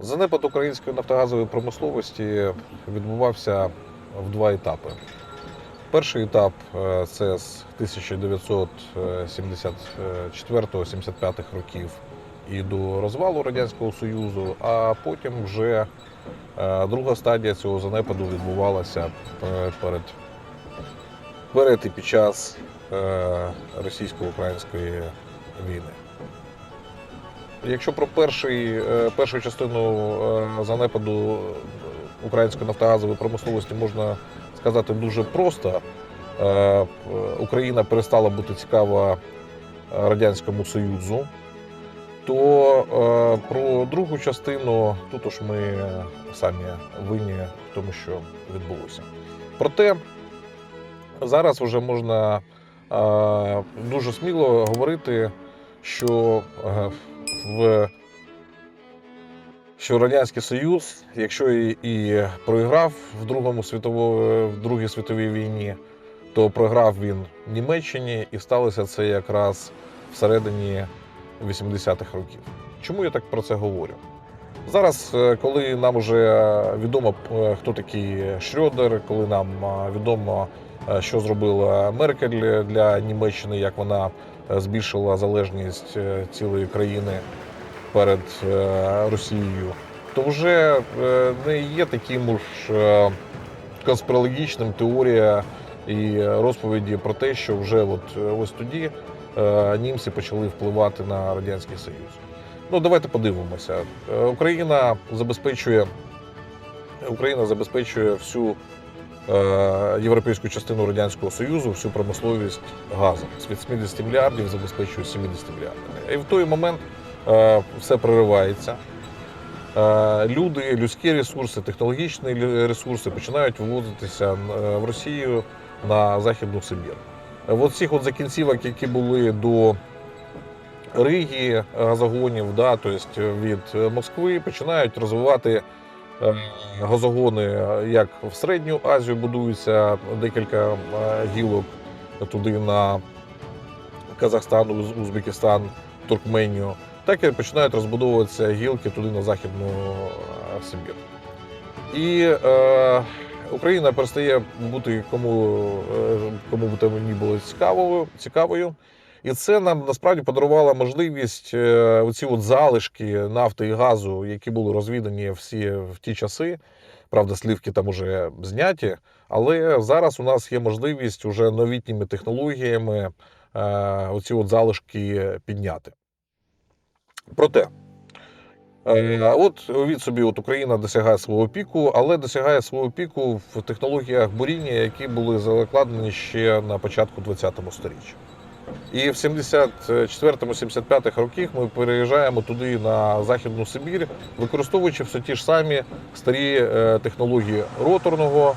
Занепад української нафтогазової промисловості відбувався в два етапи. Перший етап е, це з 1974-75 років і до розвалу Радянського Союзу, а потім вже е, друга стадія цього занепаду відбувалася е, перед, перед і під час російсько-української війни. Якщо про перший, е, першу частину е, занепаду української нафтогазової промисловості можна сказати дуже просто, Е, Україна перестала бути цікава Радянському Союзу, то е, про другу частину тут уж ми самі винні в тому, що відбулося. Проте зараз вже можна е, дуже сміло говорити, що е, в що Радянський Союз, якщо і, і проіграв в Другому світово, в Другій світовій війні, то програв він в Німеччині, і сталося це якраз всередині 80-х років. Чому я так про це говорю? Зараз, е, коли нам вже відомо, е, хто такий Шрёдер, коли нам е, відомо, що зробила Меркель для Німеччини, як вона збільшила залежність е, цілої країни перед е, Росією, то вже е, не є таким е, конспірологічним теорія і розповіді про те, що вже от е, ось тоді е, німці почали впливати на Радянський Союз. Ну, давайте подивимося. Е, Україна забезпечує Україна забезпечує всю е, європейську частину Радянського Союзу, всю промисловість газом. З 80 мільярдів забезпечує 70 мільярдів. І в той момент е, все проривається. Е, Люди, людські ресурси, технологічні ресурси починають вивозитися е, в Росію на Західну Сибір. Е, От цих от закінцівок, які були до Риги газогонів, да, тобто від е, Москви, починають розвивати е, газогони, е, як в Середню Азію будуються декілька е, гілок туди на Казахстан, Узбекистан, Туркменію, так і починають розбудовуватися гілки туди на Західну е, Сибір. І е, Україна перестає бути кому, кому б там ні було цікавою, цікавою. І це нам насправді подарувало можливість е, оці от залишки нафти і газу, які були розвідані всі в ті часи. Правда, слівки там уже зняті, але зараз у нас є можливість уже новітніми технологіями е, оці от залишки підняти. Проте, е, от від собі, от Україна досягає свого піку, але досягає свого піку в технологіях буріння, які були закладені ще на початку ХХ століття. І в 74-75 роках ми переїжджаємо туди на Західну Сибір, використовуючи все ті ж самі старі е, технології роторного,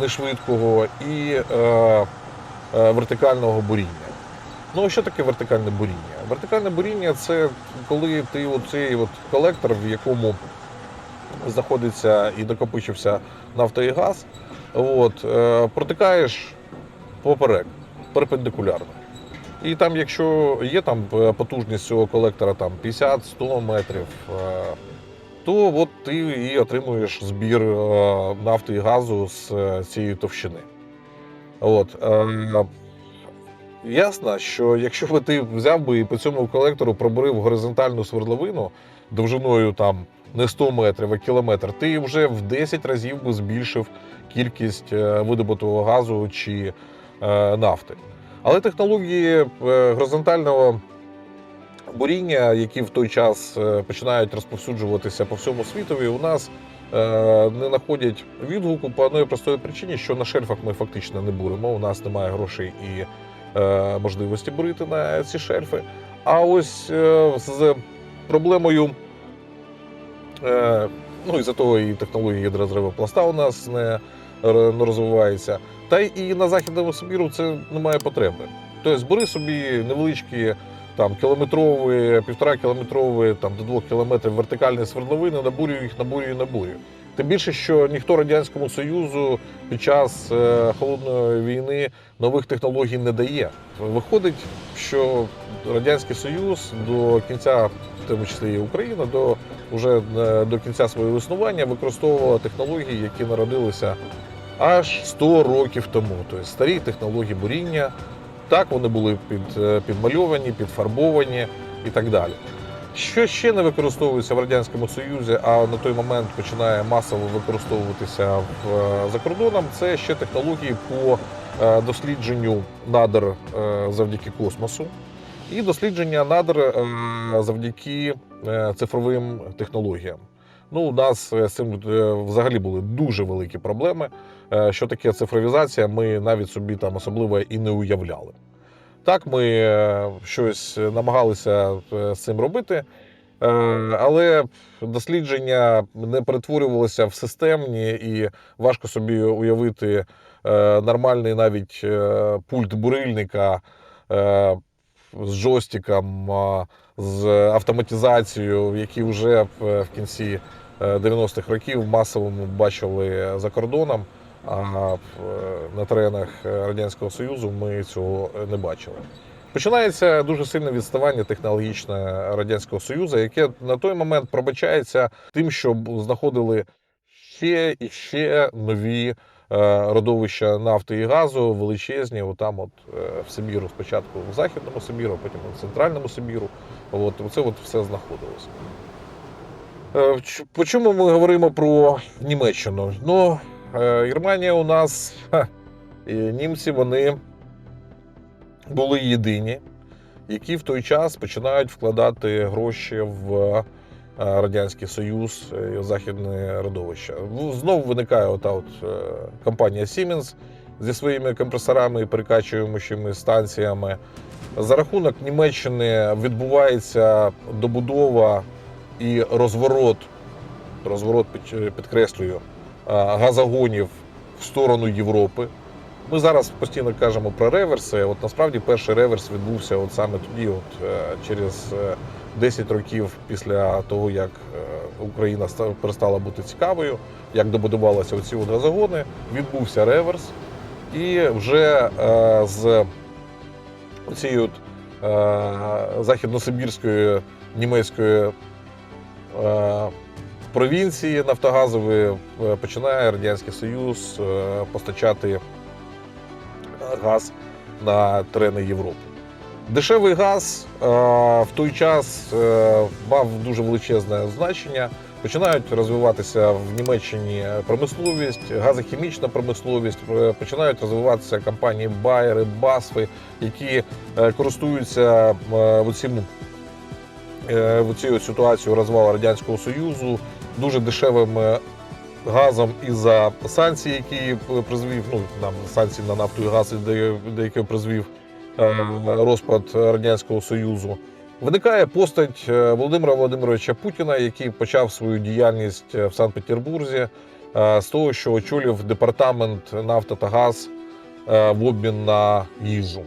нешвидкого і е, е, вертикального буріння. Ну, що таке вертикальне буріння? Вертикальне буріння це коли ти оцей от колектор, в якому знаходиться і накопичився нафта і газ, от, е, протикаєш поперек, перпендикулярно. І там, якщо є там е, потужність цього колектора там 50-100 метрів, е, то от ти і отримуєш збір е, нафти і газу з цієї товщини. От, ясно, що якщо би ти взяв би і по цьому колектору пробурив горизонтальну свердловину довжиною там не 100 метрів, а кілометр, ти вже в 10 разів би збільшив кількість видобутого газу чи нафти. Але технології е, горизонтального буріння, які в той час е, починають розповсюджуватися по всьому світові, у нас е, не знаходять відгуку по одної простої причині, що на шельфах ми фактично не буримо. У нас немає грошей і можливості бурити на ці шельфи. А ось з проблемою. Ну і за того і технологія гідрозриву пласта у нас не розвивається. Та і на Західному Сибіру це немає потреби. Тобто бери собі невеличкі там кілометрові, півтора кілометрові, там до двох кілометрів вертикальні свердловини, набурюю їх, набурюю, набурюю. Тим більше, що ніхто Радянському Союзу під час е, холодної війни нових технологій не дає. Виходить, що Радянський Союз до кінця, в тому числі і Україна, до вже е, до кінця свого існування використовувала технології, які народилися аж 100 років тому. Тобто старі технології буріння. Так, вони були під, е, підмальовані, підфарбовані і так далі. Що ще не використовується в Радянському Союзі, а на той момент починає масово використовуватися е, за кордоном, це ще технології по е, дослідженню надр завдяки космосу і дослідження надр завдяки цифровим технологіям. Ну, у нас з цим взагалі були дуже великі проблеми. Е, Що таке цифровізація, ми навіть собі там особливо і не уявляли. Так, ми е, щось намагалися е, з цим робити, але дослідження не перетворювалися в системні, і важко собі уявити нормальний навіть пульт бурильника з джойстиком, з автоматизацією, які вже в кінці е, 90-х років масово ми бачили за кордоном. А на теренах Радянського Союзу ми цього не бачили. Починається дуже сильне відставання технологічне Радянського Союзу, яке на той момент пробачається тим, що знаходили ще і ще нові е, родовища нафти і газу, величезні, отам, от е, в Сибіру, спочатку в Західному Сибіру, потім в Центральному Сибіру. От це от все знаходилося. Е, чому ми говоримо про Німеччину? Ну, е, Германія у нас і німці вони були єдині, які в той час починають вкладати гроші в е, Радянський Союз е, і західне родовище. Знову виникає ота от е, компанія Siemens зі своїми компресорами і перекачуючими станціями. За рахунок Німеччини відбувається добудова і розворот, розворот підкреслюю, е, газогонів в сторону Європи. Ми зараз постійно кажемо про реверси. От насправді перший реверс відбувся от саме тоді, от е, через е, 10 років після того, як е, Україна перестала бути цікавою, як добудувалися оці от газогони, відбувся реверс, і вже е, з е, західносибірської німецької е, провінції нафтогазової е, починає Радянський Союз е, постачати газ на терени Європи. Дешевий газ е, в той час е, мав дуже величезне значення. Починають розвиватися в Німеччині промисловість, газохімічна промисловість, е, починають розвиватися компанії Байери, Басфи, які е, користуються е, оцим, е, оцією ситуацією розвалу Радянського Союзу дуже дешевим е, газом із-за санкцій, які призвів, ну нам санкції на нафту і газ, де- деякі призвів е, розпад Радянського Союзу. Виникає постать е, Володимира Володимировича Путіна, який почав свою діяльність е, в Санкт-Петербурзі е, з того, що очолив департамент нафта та газ е, в обмін на їжу.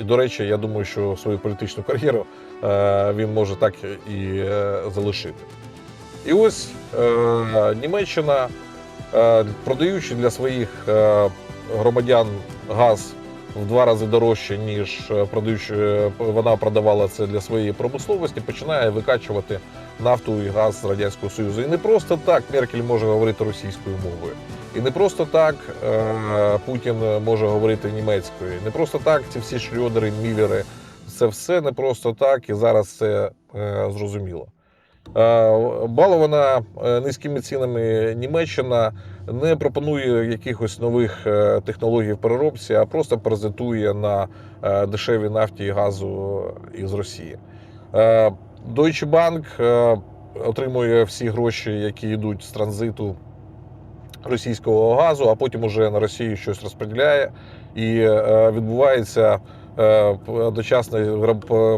І, до речі, я думаю, що свою політичну кар'єру е, він може так і е, залишити. І ось е, Німеччина, е, продаючи для своїх е, громадян газ в два рази дорожче, ніж продаючи, вона продавала це для своєї промисловості, починає викачувати нафту і газ з Радянського Союзу. І не просто так Меркель може говорити російською мовою. І не просто так Путін може говорити німецькою. і Не просто так ці всі шльодери, міллери. Це все не просто так, і зараз це е, зрозуміло. Е, Балована е, низькими цінами Німеччина не пропонує якихось нових е, технологій в переробці, а просто паразитує на дешевій нафті і газу із Росії. Deutsche Bank отримує всі гроші, які йдуть з транзиту російського газу, а потім уже на Росію щось розподіляє, і відбувається е, одночасне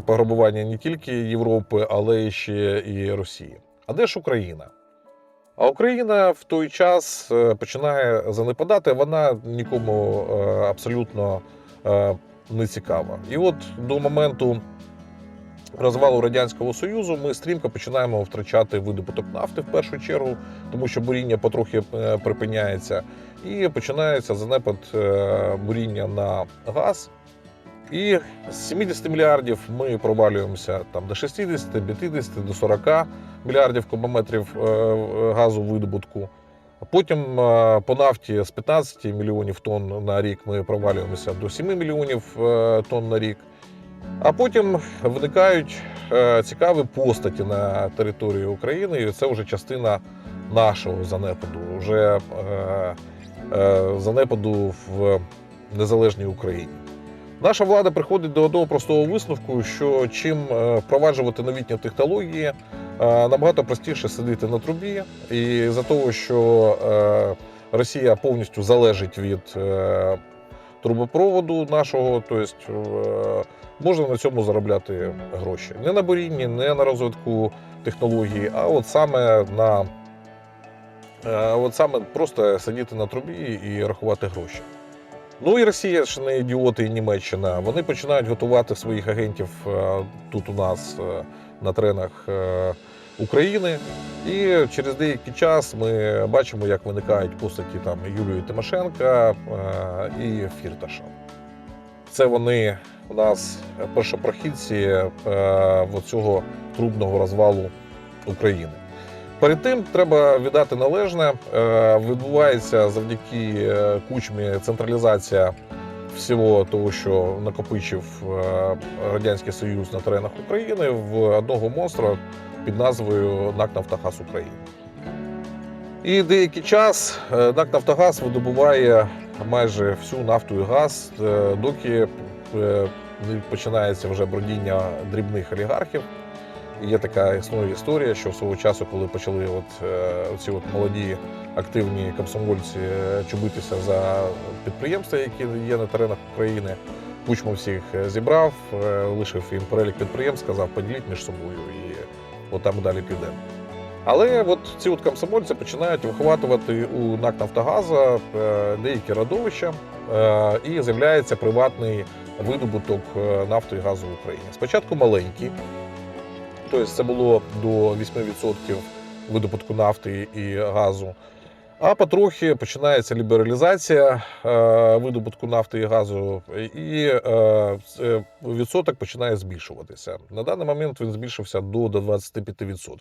пограбування не тільки Європи, але ще і Росії. А де ж Україна? А Україна в той час е, починає занепадати, вона нікому е, абсолютно не цікава. І от до моменту розвалу Радянського Союзу ми стрімко починаємо втрачати видобуток нафти в першу чергу, тому що буріння потрохи припиняється, і починається занепад буріння на газ. І з 70 мільярдів ми провалюємося там до 60, 50, до 40 мільярдів кубометрів е, е, газу видобутку. Потім е, по нафті з 15 мільйонів тонн на рік ми провалюємося до 7 мільйонів тонн на рік. А потім виникають цікаві постаті на території України, і це вже частина нашого занепаду, вже занепаду в незалежній Україні. Наша влада приходить до одного простого висновку, що чим е, впроваджувати новітні технології, е, набагато простіше сидіти на трубі, і за того, що е, Росія повністю залежить від трубопроводу нашого, тобто можна на цьому заробляти гроші. Не на бурінні, не на розвитку технологій, а от саме на от саме просто сидіти на трубі і рахувати гроші. Ну і Росія ж не ідіоти, і Німеччина. Вони починають готувати своїх агентів е, тут у нас е, на тренах е, України. І через деякий час ми бачимо, як виникають постаті там Юлії Тимошенка і Фірташа. Це вони у нас першопрохідці цього трубного розвалу України. Перед тим треба віддати належне. Е, Відбувається завдяки е, кучмі централізація всього того, що накопичив е, Радянський Союз на теренах України в одного монстра під назвою НАК Нафтогаз України. І деякий час НАК Нафтогаз видобуває майже всю нафту і газ, доки починається вже бродіння дрібних олігархів. Є така існує історія, що свого часу, коли почали от, е, ці от молоді активні комсомольці е, чубитися за підприємства, які є на теренах України, Кучма всіх е, зібрав, лишив їм перелік підприємств, сказав, поділіть між собою і от там далі підемо. Але от ці от комсомольці починають вихватувати у НАК Нафтогаза деякі родовища, і з'являється приватний видобуток нафти і газу в Україні. Спочатку маленький, тобто це було до 8% видобутку нафти і газу. А потрохи починається лібералізація е, видобутку нафти і газу, і е, відсоток починає збільшуватися. На даний момент він збільшився до, до 25%.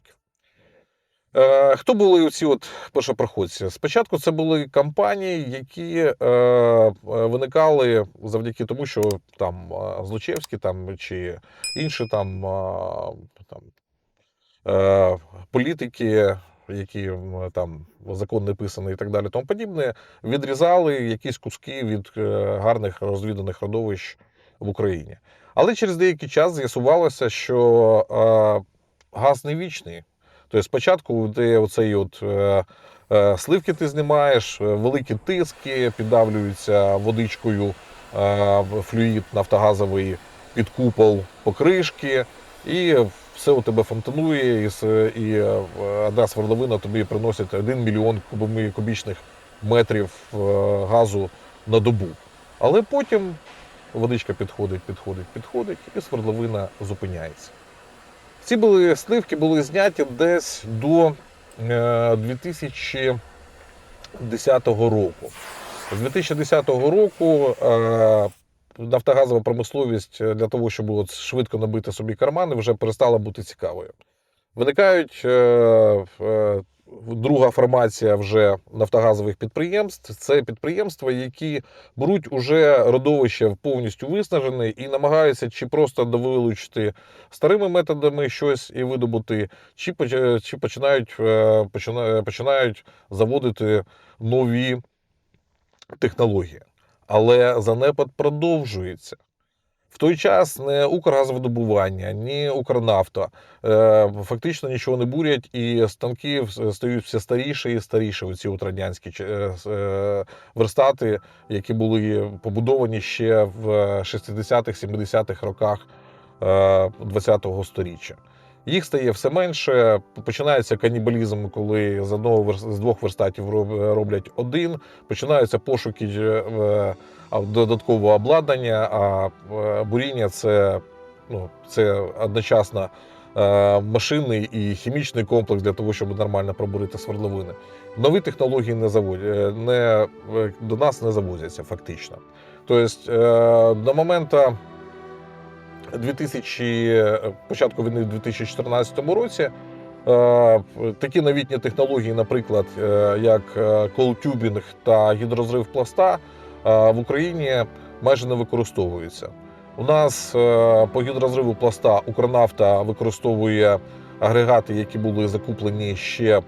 Е, Хто були ці от першопроходці? Спочатку це були компанії, які е, е, виникали завдяки тому, що там е, Злочевські там, чи інші там, там е, політики, які там закон не писаний і так далі, тому подібне, відрізали якісь куски від гарних розвіданих родовищ в Україні. Але через деякий час з'ясувалося, що е, газ не вічний. Тобто спочатку ти оцей от е, е, сливки ти знімаєш, е, великі тиски, піддавлюються водичкою флюїд нафтогазовий під купол покришки, і все у тебе фонтанує, і, і одна свердловина тобі приносить 1 мільйон кубічних метрів газу на добу. Але потім водичка підходить, підходить, підходить, і свердловина зупиняється. Ці були сливки були зняті десь до е, 2010 року. З 2010 року е, нафтогазова промисловість для того, щоб от швидко набити собі кармани, вже перестала бути цікавою. Виникають е, е, друга формація вже нафтогазових підприємств. Це підприємства, які беруть уже родовище повністю виснажене і намагаються чи просто довилучити старими методами щось і видобути, чи, чи починають, е, починають заводити нові технології. Але занепад продовжується. В той час не Укргазвидобування, ні Укрнафта е, фактично нічого не бурять, і станки стають все старіші і старіші. Оці от радянські е, е, верстати, які були побудовані ще в 60-х, 70-х роках е, 20-го сторіччя. Їх стає все менше. Починається канібалізм, коли з одного з двох верстатів роблять один. Починаються пошуки е, додаткового обладнання. А е, буріння це, ну, це одночасно е, машинний і хімічний комплекс для того, щоб нормально пробурити свердловини. Нові технології не заводять, не, до нас не завозяться фактично. Тобто, до моменту 2000, початку війни в 2014 році е, такі новітні технології, наприклад, е, як колтюбінг та гідрозрив пласта, е, в Україні майже не використовуються. У нас е, по гідрозриву пласта Укрнафта використовує агрегати, які були закуплені ще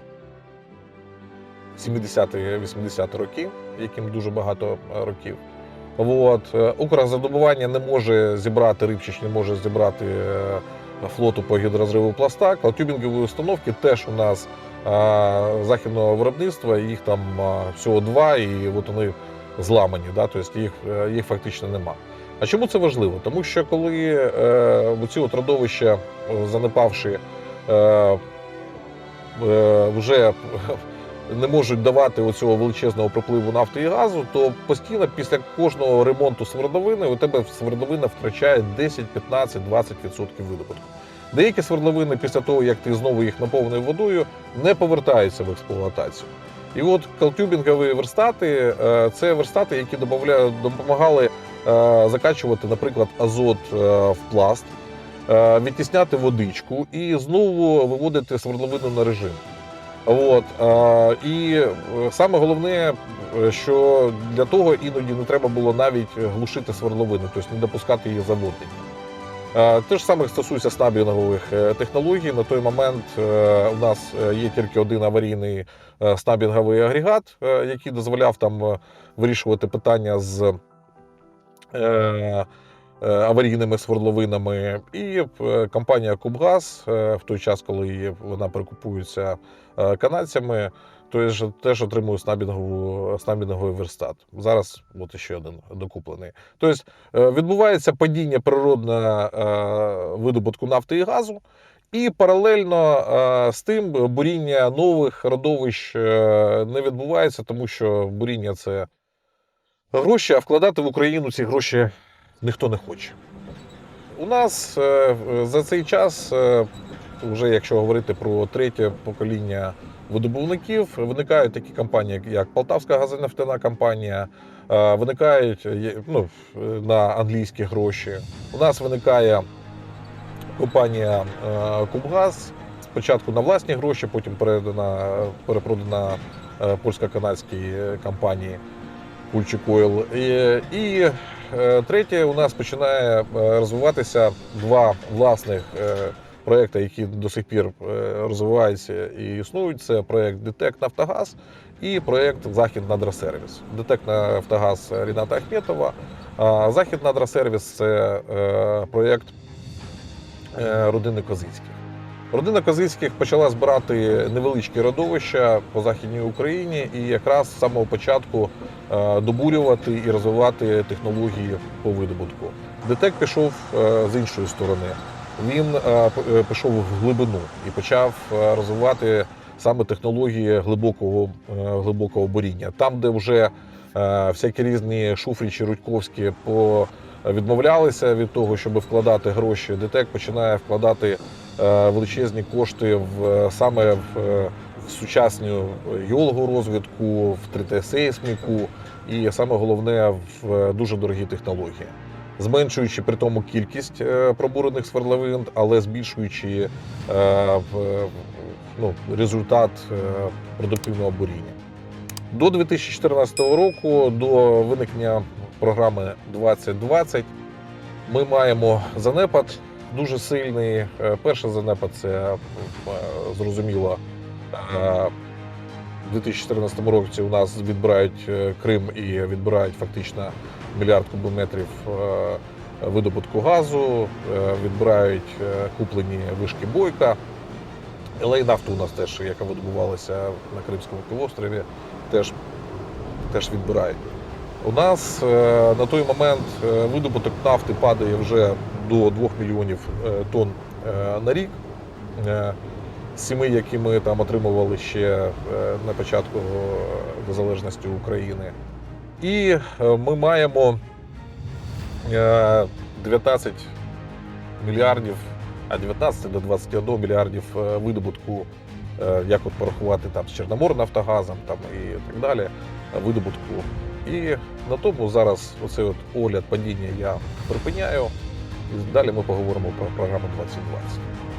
70-80 роки, яким дуже багато е, років. От. е, Укрзадобування не може зібрати рибчич, не може зібрати е, флоту по гідрозриву пласта. Клатюбінгові установки теж у нас е, західного виробництва, їх там всього два, і от вони зламані, да? тобто їх, їх фактично нема. А чому це важливо? Тому що коли е, ці от родовища, занепавши, е, е, вже не можуть давати оцього величезного пропливу нафти і газу, то постійно після кожного ремонту свердловини у тебе свердловина втрачає 10, 15, 20% видобутку. Деякі свердловини після того, як ти знову їх наповнив водою, не повертаються в експлуатацію. І от калтюбінгові верстати е, це верстати, які допомагали е, закачувати, наприклад, азот е, в пласт, відтісняти водичку і знову виводити свердловину на режим. От, і е, саме головне, е, що для того іноді не треба було навіть глушити свердловину, тобто не допускати її заводити. Е, Те ж саме стосується снабінгових е, технологій. На той момент у нас є тільки один аварійний снабінговий агрегат, який дозволяв там вирішувати питання з аварійними свердловинами. І е, компанія Кубгаз е, в той час, коли вона перекупується е, канадцями, теж, теж отримує снабінговий верстат. Зараз от ще один докуплений. Тобто е, відбувається падіння природного е, видобутку нафти і газу. І паралельно е, з тим буріння нових родовищ е, не відбувається, тому що буріння це гроші, а вкладати в Україну ці гроші ніхто не хоче. У нас е, за цей час, е, вже якщо говорити про третє покоління видобувників, виникають такі компанії, як Полтавська газонефтяна компанія, е, виникають ну, на англійські гроші. У нас виникає компанія Кубгаз. Спочатку на власні гроші, потім передана, перепродана польсько-канадській компанії Пульчик Ойл. І, і третє, у нас починає е, розвиватися два власних е, проекти, які до сих пір е, розвиваються і існують. Це проект ДТЕК Нафтогаз і проект Захід Надросервіс. ДТЕК Нафтогаз Ріната Ахметова. Захід Надросервіс це е, проєкт е, родини Козицьких. Родина Козицьких почала збирати невеличкі родовища по Західній Україні і якраз з самого початку е, добурювати і розвивати технології по видобутку. ДТЕК пішов е, з іншої сторони. Він е, пішов в глибину і почав розвивати саме технології глибокого, глибокого буріння. Там, де вже всякі різні шуфрічі, рудьковські по відмовлялися від того, щоб вкладати гроші. ДТЕК починає вкладати величезні кошти в е, саме в, е, в сучасну геологорозвідку, в 3D-сейсміку і саме головне в е, дуже дорогі технології. Зменшуючи при тому кількість е, пробурених свердловин, але збільшуючи е, ну, результат е, продуктивного буріння. До 2014 року, до виникнення програми 2020, ми маємо занепад дуже сильний. Е, Перший занепад це е, зрозуміло. е, У 2014 році у нас відбирають Крим і відбирають фактично мільярд кубометрів видобутку газу, відбирають куплені вишки бойка. LA нафту у нас теж, яка видобувалася на Кримському півострові, теж, теж відбирають. У нас на той момент видобуток нафти падає вже до 2 мільйонів е, тонн е, на рік. Е, Сіми, які ми там отримували ще на початку незалежності України. І ми маємо е, 19 мільярдів, а 19 до 21 мільярдів видобутку, як от порахувати там з Чорноморнафтогазом там, і так далі, видобутку. І на тому зараз оцей от огляд падіння я припиняю. Далі ми поговоримо про програму 2020.